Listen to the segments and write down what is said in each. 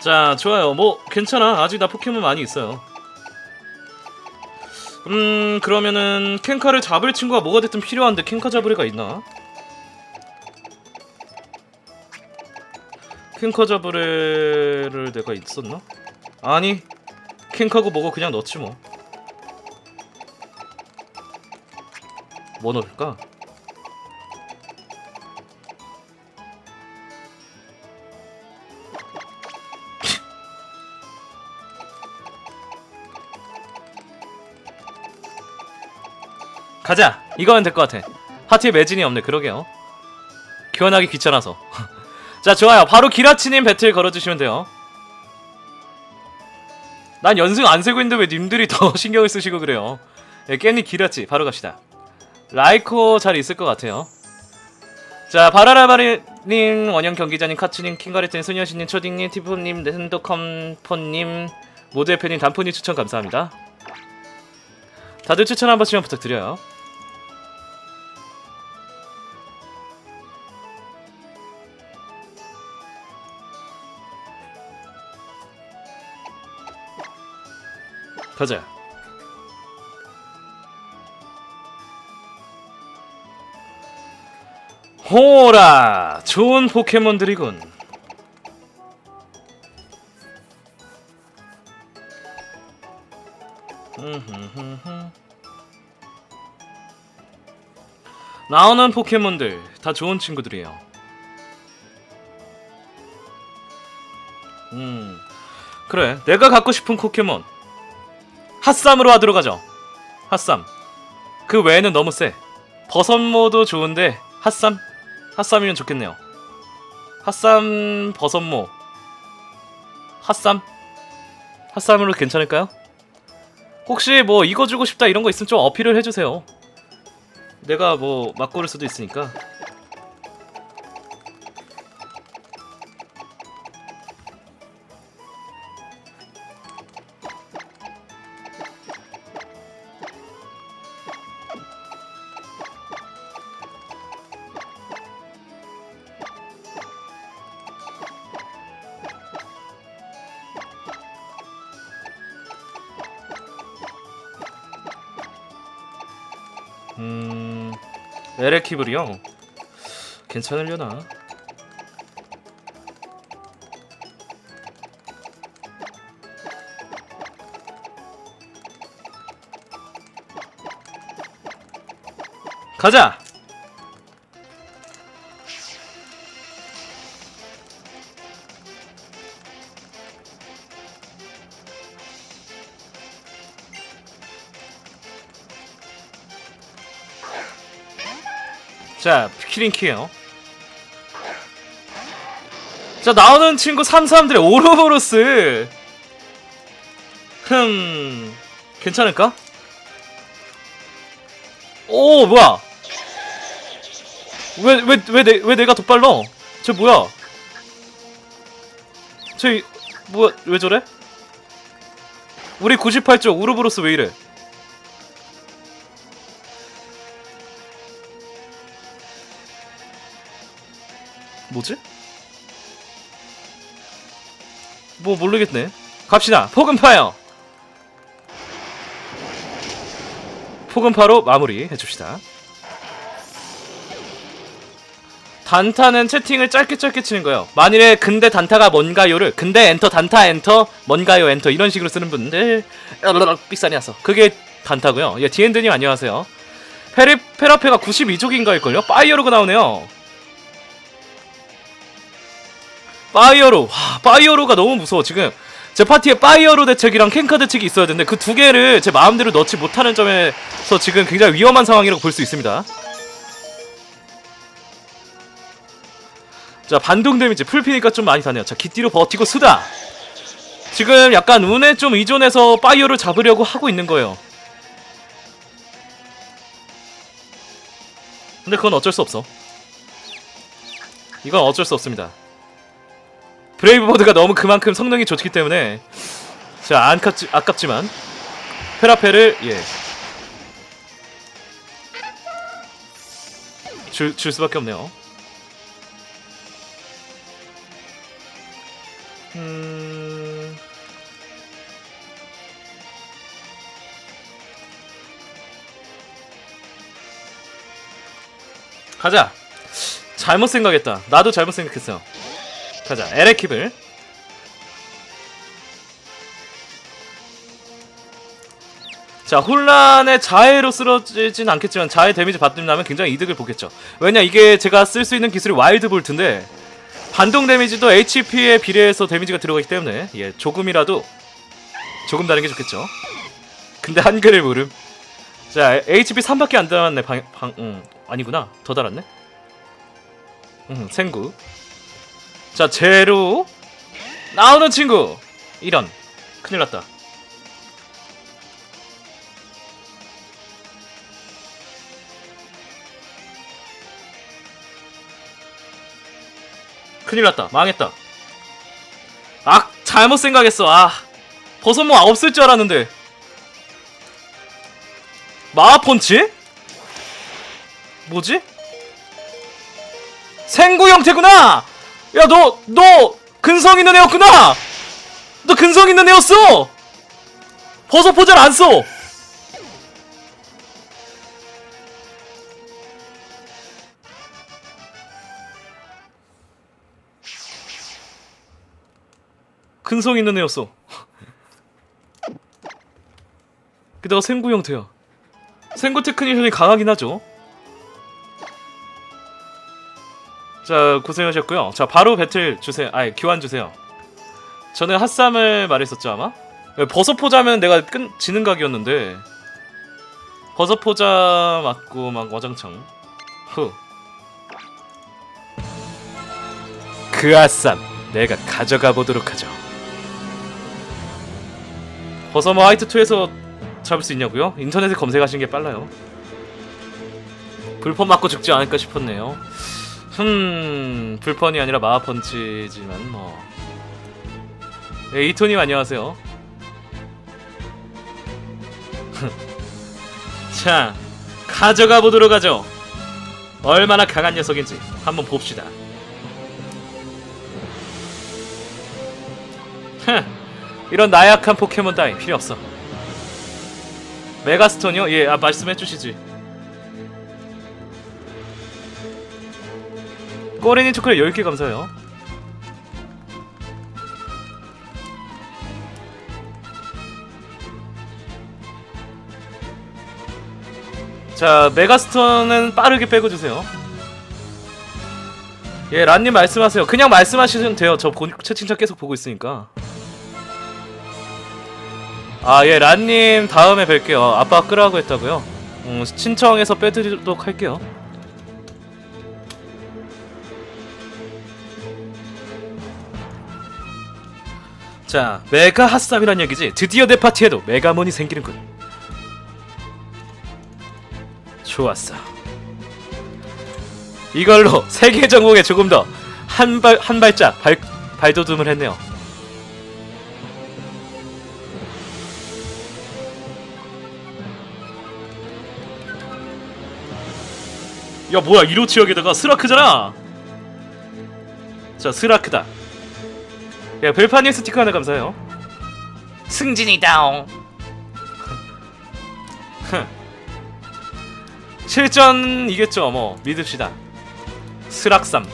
자, 좋아요. 뭐 괜찮아. 아직 나 포켓몬 많이 있어요. 음, 그러면은 캔카를 잡을 친구가 뭐가 됐든 필요한데 캔카 잡을 애가 있나? 캔카 잡을 애를 내가 있었나? 아니, 캔카고 뭐고 그냥 넣지 뭐. 뭐 넣을까? 가자. 이거면 될것 같아. 하트에 매진이 없네. 그러게요. 교환하기 귀찮아서. 자, 좋아요. 바로 기라치님 배틀 걸어주시면 돼요. 난 연승 안 세고 있는데 왜 님들이 더 신경을 쓰시고 그래요. 예, 깻잎 기라치 바로 갑시다. 라이코 잘 있을 것 같아요. 자, 바라라바리님, 원형 경기자님, 카츠님, 킹가레트님, 소녀시님, 초딩님, 티프님, 렌더컴퍼님, 모두의 팬님, 단포님 추천 감사합니다. 다들 추천 한 번씩만 부탁드려요. 가자. 호라! 좋은 포켓몬들이군. 나오는 포켓몬들 다 좋은 친구들이에요. 음, 그래. 내가 갖고 싶은 포켓몬 핫삼으로 하도록 하죠. 핫삼. 그 외에는 너무 세. 버섯모도 좋은데 핫삼? 핫삼이면 좋겠네요. 핫삼 버섯모. 핫삼? 핫삼으로 괜찮을까요? 혹시 뭐 이거 주고 싶다 이런 거 있으면 좀 어필을 해주세요. 내가 뭐 맞고를 수도 있으니까. 에레키블이요? 괜찮으려나? 가자! 자, 키링키에요. 자, 나오는 친구 33들의 오로보로스. 흠, 괜찮을까? 오, 뭐야? 왜, 왜, 왜, 내, 왜 내가 더 빨라? 저 뭐야? 저, 뭐야, 왜 저래? 우리 98쪽 우르브로스 왜 이래? 뭐지? 뭐 모르겠네. 갑시다. 포근파요. 포근파로 마무리 해줍시다. 단타는 채팅을 짧게 짧게 치는 거예요. 만일에 근데 단타가 뭔가요를 근데 엔터 단타 엔터 뭔가요 엔터 이런 식으로 쓰는 분들 삑사리 났어. 그게 단타고요. 예, 디엔드님 안녕하세요. 페리 페라페가 92족인가일걸요? 파이어로가 나오네요. 파이어로. 와, 파이어로가 너무 무서워 지금. 제 파티에 파이어로 대책이랑 캔카 대책이 있어야 되는데 그 두 개를 제 마음대로 넣지 못하는 점에서 지금 굉장히 위험한 상황이라고 볼 수 있습니다. 자 반동 데미지 풀피니까 좀 많이 다네요. 자 기띠로 버티고 수다. 지금 약간 운에 좀 의존해서 파이어를 잡으려고 하고 있는 거예요. 근데 그건 어쩔 수 없어. 이건 어쩔 수 없습니다 브레이브버드가 너무 그만큼 성능이 좋기 때문에 자 안깝지, 아깝지만 페라페를 예. 줄, 줄 수밖에 없네요. 음... 가자. 잘못 생각했다. 나도 잘못 생각했어요 가자. 에레킵을. 자, 혼란의 자해로 쓰러지진 않겠지만 자해 데미지 받는다면 굉장히 이득을 보겠죠. 왜냐 이게 제가 쓸 수 있는 기술이 와일드 볼트인데 반동 데미지도 HP에 비례해서 데미지가 들어가기 때문에 예, 조금이라도 조금 다른 게 좋겠죠. 근데 한글을 모름. 자, HP 3밖에 안 달았네. 방, 방, 음, 아니구나. 더 달았네. 음, 생구. 자, 제로. 나오는 친구. 이런. 큰일 났다. 큰일 났다. 망했다. 아, 잘못 생각했어. 아. 버섯모 없을 줄 알았는데. 마하펀치? 뭐지? 생구 형태구나! 야, 너, 너, 근성 있는 애였구나! 너 근성 있는 애였어! 버섯 포잘 안 써! 근성 있는 애였어. 게다가 생구 형태야. 생구 테크니션이 강하긴 하죠. 자, 고생하셨고요. 자, 바로 배틀 주세요. 아니, 교환 주세요. 저는 핫삼을 말했었죠, 아마? 버섯 포자면 내가 끈, 지는 각이었는데 버섯 포자 맞고 막 와장창 후. 그 핫삼 내가 가져가 보도록 하죠. 버섯모 화이트 2에서 잡을 수 있냐고요? 인터넷에 검색하시는 게 빨라요. 불펀 맞고 죽지 않을까 싶었네요. 흠, 불펀이 아니라 마하펀치지만 뭐. 네, 이토님 안녕하세요. 자, 가져가 보도록 하죠. 얼마나 강한 녀석인지 한번 봅시다. 흥, 이런 나약한 포켓몬 따위 필요 없어. 메가스톤이요? 예, 아 말씀해 주시지. 꼬리니 초콜릿 10개 감사해요. 자, 메가스톤은 빠르게 빼고 주세요. 예, 란님 말씀하세요. 그냥 말씀하시면 돼요. 저 본, 채팅창 계속 보고 있으니까. 아, 예, 란님 다음에 뵐게요. 아빠 끄라고 했다고요? 음, 신청해서 빼드리도록 할게요. 자, 메가 핫삼이란 얘기지. 드디어 내 파티에도 메가몬이 생기는군. 좋았어. 이걸로 세계 정복에 조금 더 한 발 한 발짝 발 발돋움을 했네요. 야 뭐야 1호 지역에다가 스라크잖아. 자 스라크다. 야 벨파님 스티커 하나 감사해요. 승진이다옹. 실전이겠죠 뭐 믿읍시다. 스락삼.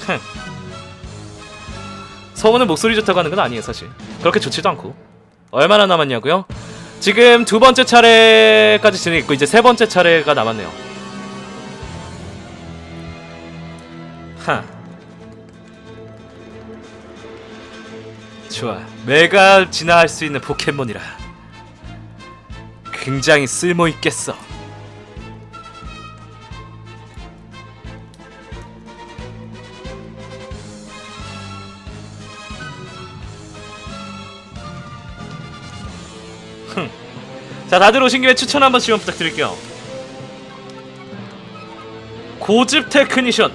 흥. 성우는 목소리 좋다고 하는 건 아니에요 사실. 그렇게 좋지도 않고. 얼마나 남았냐고요? 지금 두 번째 차례까지 진행했고 이제 세 번째 차례가 남았네요. 하. 좋아. 내가 진화할 수 있는 포켓몬이라. 굉장히 쓸모 있겠어. 흥. 자, 다들 오신 김에 추천 한 번씩만 부탁드릴게요. 고집 테크니션.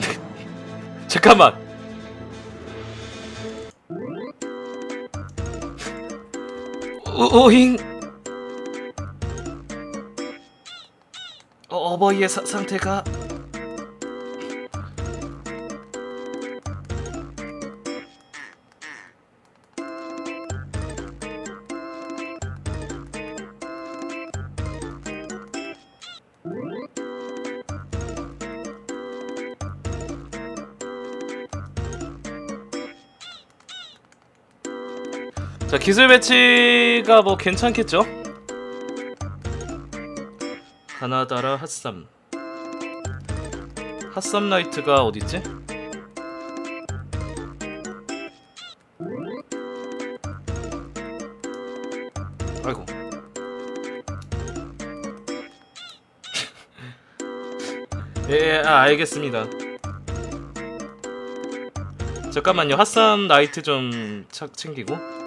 잠깐만. 오, 오잉. 어, 어버이의 사, 상태가 자 기술 배치가 뭐 괜찮겠죠? 가나다라 핫삼 핫삼 나이트가 어딨지? 아이고 예, 아, 알겠습니다. 잠깐만요. 핫삼 나이트 좀 착 챙기고.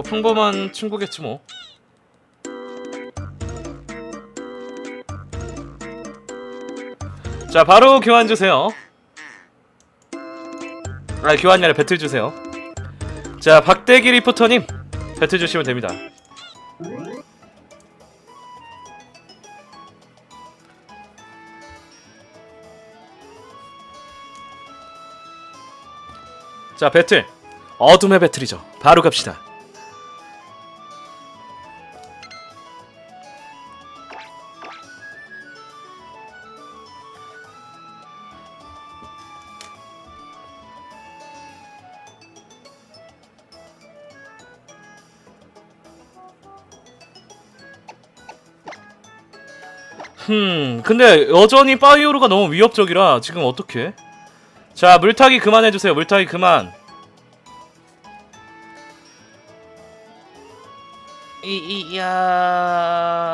뭐 평범한 친구겠지 뭐. 자, 바로 교환 주세요. 아, 교환이 아니라 배틀 주세요. 자, 박대기 리포터님 배틀 주시면 됩니다. 자, 배틀. 어둠의 배틀이죠. 바로 갑시다. 흠, 근데 여전히 파이오르가 너무 위협적이라 지금 어떻게? 자, 물타기 그만해주세요. 물타기 그만. 이, 이, 야.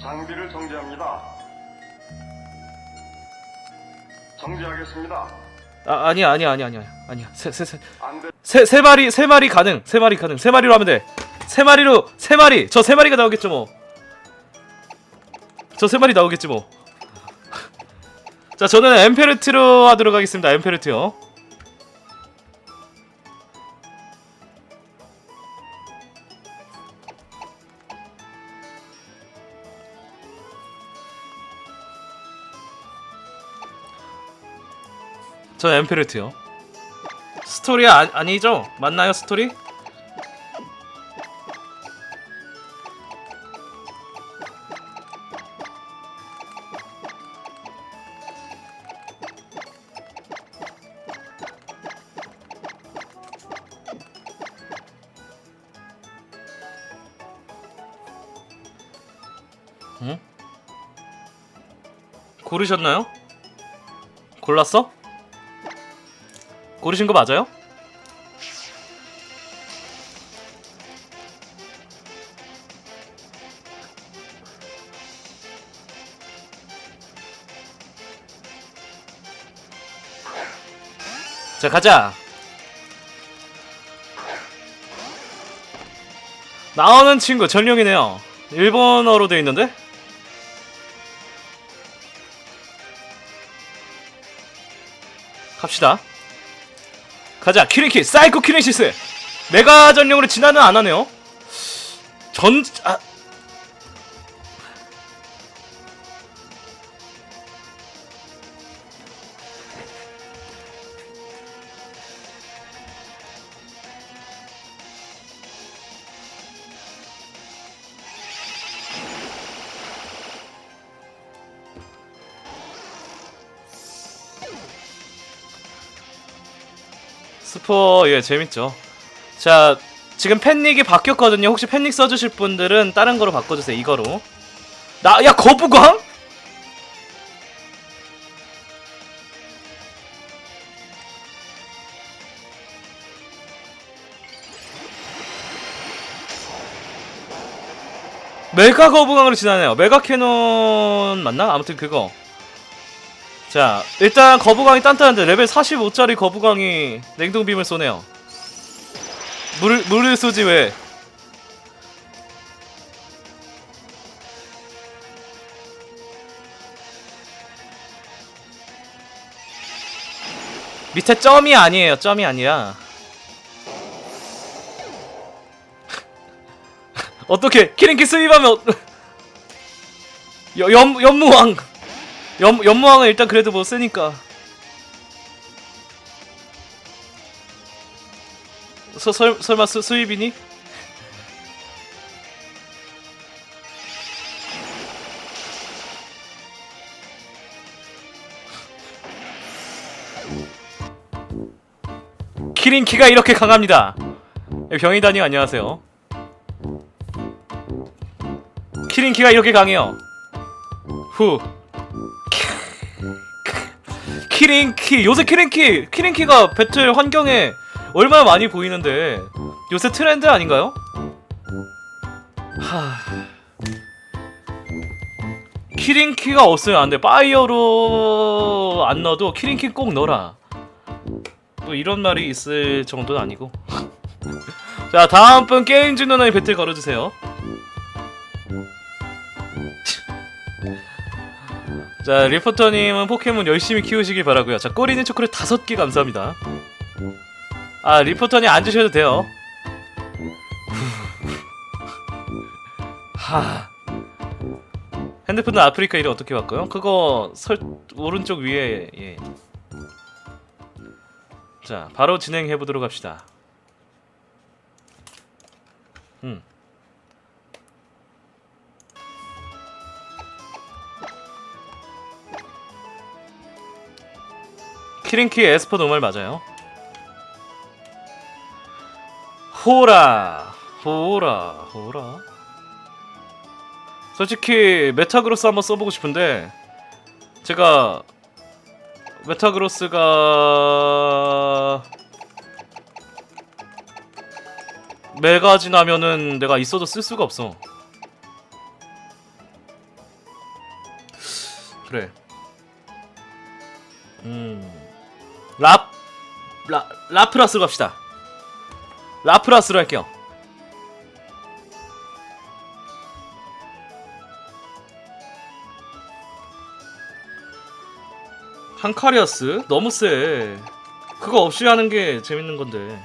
장비를 정지합니다. 정지하겠습니다. 아, 아니야, 아니야, 아니야, 아니야, 아니야. 세, 세, 세, 안 돼. 세, 세 마리, 세 마리 가능. 세 마리 가능. 세 마리로 하면 돼. 세 마리로, 세 마리. 저 세 마리가 나오겠죠, 뭐. 저 세 마리 나오겠지, 뭐. 자, 저는 엠페르트로 하도록 하겠습니다. 엠페르트요. 저 엠페르트요. 스토리 아, 아니죠? 맞나요, 스토리? 고르셨나요? 골랐어? 고르신 거 맞아요? 자 가자 나오는 친구 전용이네요 일본어로 돼 있는데 갑시다. 가자 키링키. 사이코 키네시스. 메가 전용으로 진화는 안 하네요. 전 아. 스포 예 재밌죠. 자 지금 팬닉이 바뀌었거든요. 혹시 팬닉 써주실 분들은 다른 거로 바꿔주세요. 이거로. 나 야 거부광? 메가 거부광으로 지나네요. 메가 캐논 맞나? 아무튼 그거. 자, 일단 거부광이 단단한데 레벨 45짜리 거부광이 냉동빔을 쏘네요. 물, 물을 쏘지 왜? 밑에 점이 아니에요. 점이 아니라. 어떻게 키링키 연, 연무왕 연, 연모왕은 일단 그래도 뭐 쓰니까. 서, 설, 설마 수, 수입이니? 키링키가 이렇게 강합니다. 예, 병이다님 안녕하세요. 키링키가 이렇게 강해요. 후. 키링키 요새 키링키 키링키가 배틀 환경에 얼마나 많이 보이는데 요새 트렌드 아닌가요? 하. 키링키가 없으면 안 돼. 파이어로 안 넣어도 키링키 꼭 넣어라. 뭐 이런 말이 있을 정도는 아니고. 자 다음 분 게임즈 누나의 배틀 걸어주세요. 자 리포터님은 포켓몬 열심히 키우시길 바라고요. 자 꼬리는 초콜릿 다섯 개 감사합니다. 아 리포터님 앉으셔도 돼요. 하. 핸드폰은 아프리카 이름 어떻게 바꿔요? 그거 설 오른쪽 위에 예. 자 바로 진행해 보도록 합시다. 음. 키링키 에스퍼 노말 맞아요. 호라 호라 호라. 솔직히 메타그로스 한번 써보고 싶은데 제가 메타그로스가 메가지 나면은 내가 있어도 쓸 수가 없어. 그래. 음 랍 라, 라프라스로 갑시다 라프라스로 할게요 한카리아스 너무 세. 그거 없이 하는 게 재밌는 건데.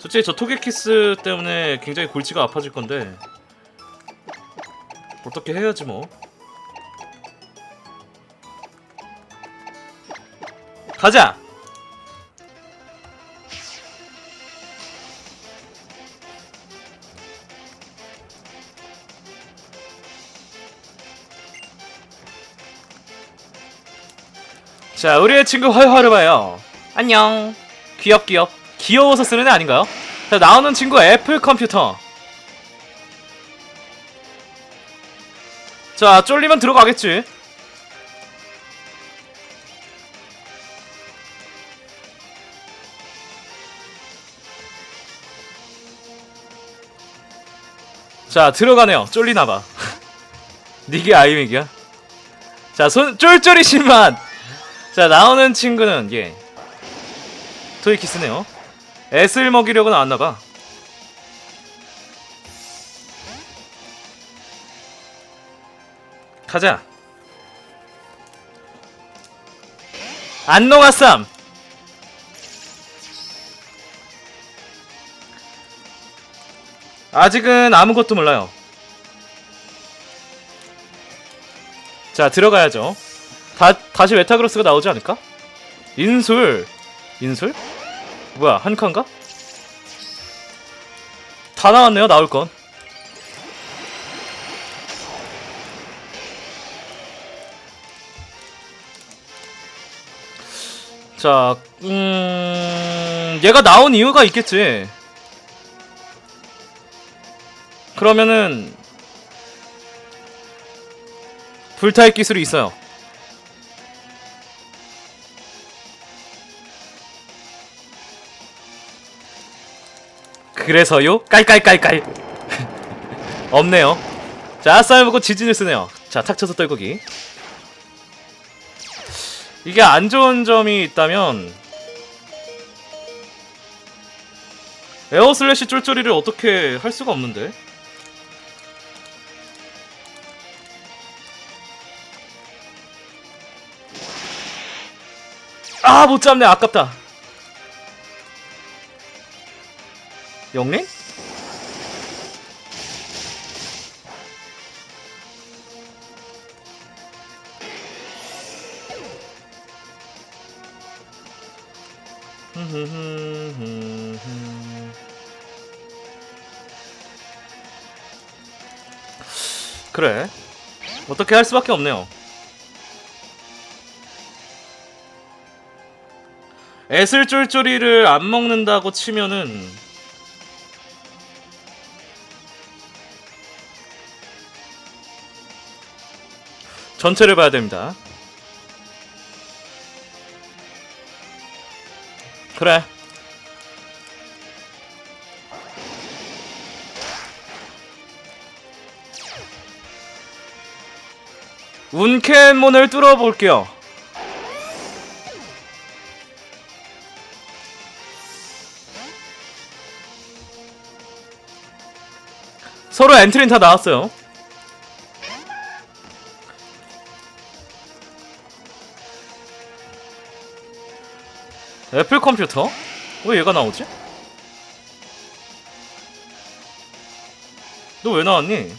솔직히 저 토게키스 때문에 굉장히 골치가 아파질 건데 어떻게 해야지 뭐. 가자. 자, 우리의 친구 활활을 봐요. 안녕. 귀엽 귀엽. 귀여워서 쓰는 애 아닌가요? 자, 나오는 친구 애플 컴퓨터. 자, 쫄리면 들어가겠지. 자, 들어가네요. 쫄리나봐. 니게 아이맥이야? 자, 손, 쫄쫄이 신만! 자 나오는 친구는 예 토이키스네요 애슬 먹이려고 나왔나봐 가자 안농 아쌈 아직은 아무것도 몰라요 자 들어가야죠 다 다시 메타그로스가 나오지 않을까? 인술 인술? 뭐야 한 칸가? 다 나왔네요 나올 건. 자, 음, 얘가 나온 이유가 있겠지. 그러면은 불타입 기술이 있어요. 그래서요? 깔깔깔깔 없네요 자쌀 먹고 지진을 쓰네요 자 탁쳐서 떨구기 이게 안 좋은 점이 있다면 에어 슬래시 쫄쫄이를 어떻게 할 수가 없는데? 아 못 잡네. 아깝다. 영린? 그래 어떻게 할 수밖에 없네요. 애슬 쫄쫄이를 안 먹는다고 치면은 전체를 봐야 됩니다. 그래. 운캔 문을 뚫어볼게요. 서로 엔트리는 다 나왔어요. 애플 컴퓨터? 왜 얘가 나오지? 너 왜 나왔니?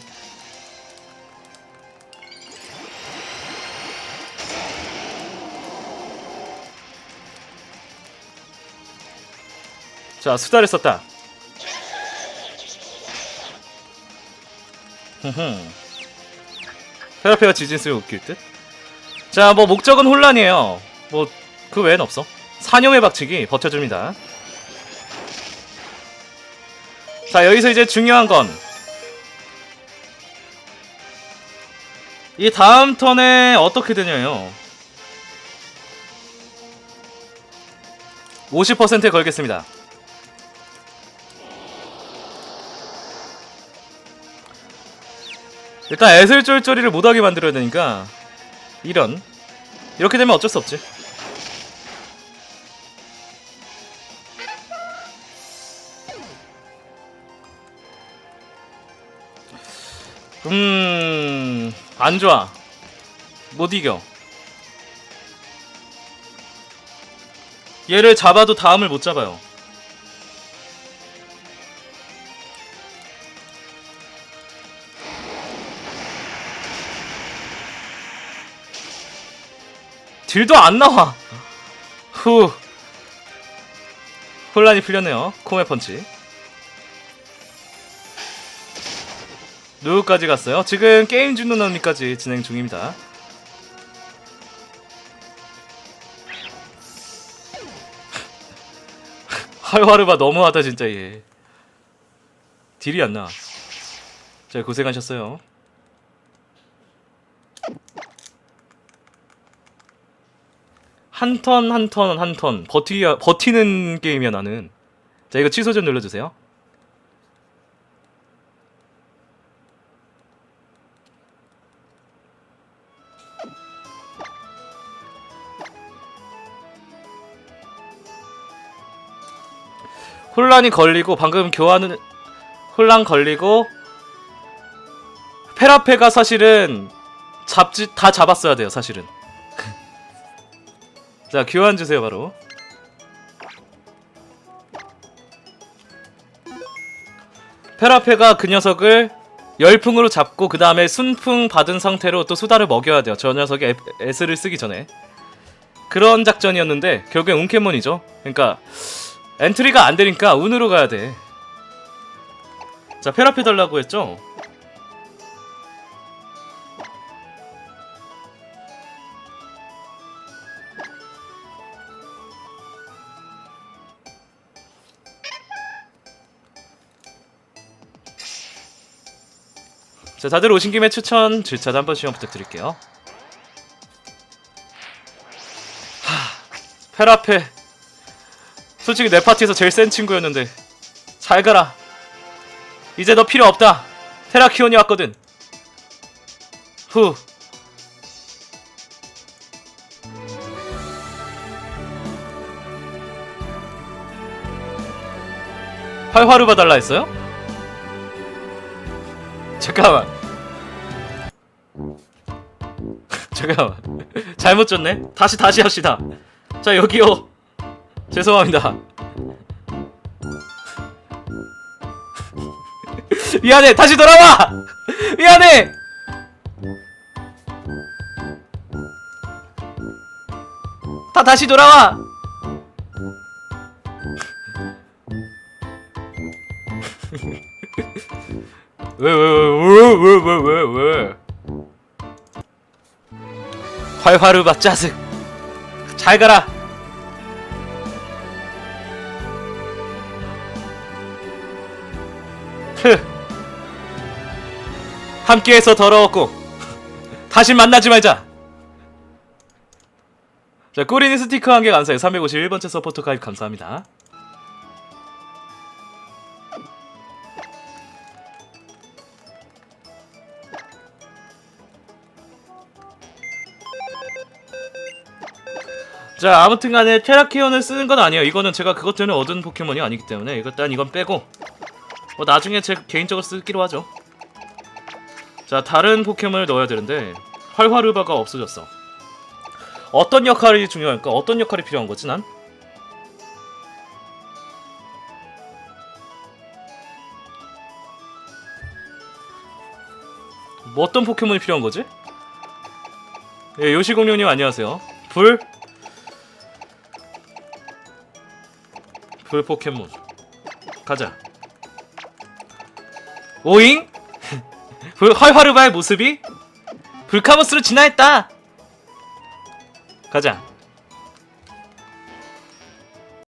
자, 수다를 썼다. 흠흠. 페라페가 지진스를 웃길 듯? 자, 뭐, 목적은 혼란이에요. 뭐, 그 외엔 없어. 사념의 박치기 버텨줍니다. 자, 여기서 이제 중요한 건. 이 다음 턴에 어떻게 되냐요. 50%에 걸겠습니다. 일단 애슬쫄쫄이를 못하게 만들어야 되니까 이런 이렇게 되면 어쩔 수 없지 음... 안 좋아 못 이겨 얘를 잡아도 다음을 못 잡아요 딜도 안 나와. 후. 혼란이 풀렸네요. 코메 펀치. 누구까지 갔어요? 지금 게임 중노 언니까지 진행 중입니다. 활활르바 너무하다 진짜 얘. 딜이 안 나. 자 고생하셨어요. 한 턴 한 턴 한 턴 버티 버티는 게임이야 나는. 자 이거 취소 좀 눌러주세요. 혼란이 걸리고 방금 교환은 혼란 걸리고 페라페가 사실은 잡지 다 잡았어야 돼요 사실은. 자 교환 주세요 바로. 페라페가 그 녀석을 열풍으로 잡고 그 다음에 순풍 받은 상태로 또 수다를 먹여야 돼요. 저 녀석이 에- 에스를 쓰기 전에. 그런 작전이었는데 결국엔 운캐몬이죠. 그러니까 엔트리가 안 되니까 운으로 가야 돼 자 페라페 달라고 했죠 자, 다들 오신 김에 추천 질차도 한 번씩만 부탁드릴게요. 하, 페라페. 솔직히 내 파티에서 제일 센 친구였는데 잘 가라. 이제 너 필요 없다. 테라키온이 왔거든. 후. 활화루 봐달라 했어요? 잠깐만. 잠깐만. 잘못 줬네. 다시 다시 합시다. 자 여기요. 죄송합니다. 미안해, 다시 돌아와! 미안해! 다 다시 돌아와! 왜, 왜, 왜, 왜, 왜, 왜, 왜, 왜? 활활을 맞자슥! 잘 가라! 함께해서 더러웠고 다시 만나지 말자. 자 꾸리니 스티커 한 개 감사해 351번째 서포터 가입 감사합니다. 자 아무튼간에 테라키온을 쓰는 건 아니에요. 이거는 제가 그것 때문에 얻은 포켓몬이 아니기 때문에 일단 이건 빼고 뭐 나중에 제 개인적으로 쓰기로 하죠 자 다른 포켓몬을 넣어야 되는데 활화르바가 없어졌어 어떤 역할이 중요할까? 어떤 역할이 필요한 거지 난? 뭐 어떤 포켓몬이 필요한 거지? 예, 요시공룡님 안녕하세요. 불 불 포켓몬 가자. 오잉? 불 활화르바의 모습이 불카모스로 진화했다. 가자.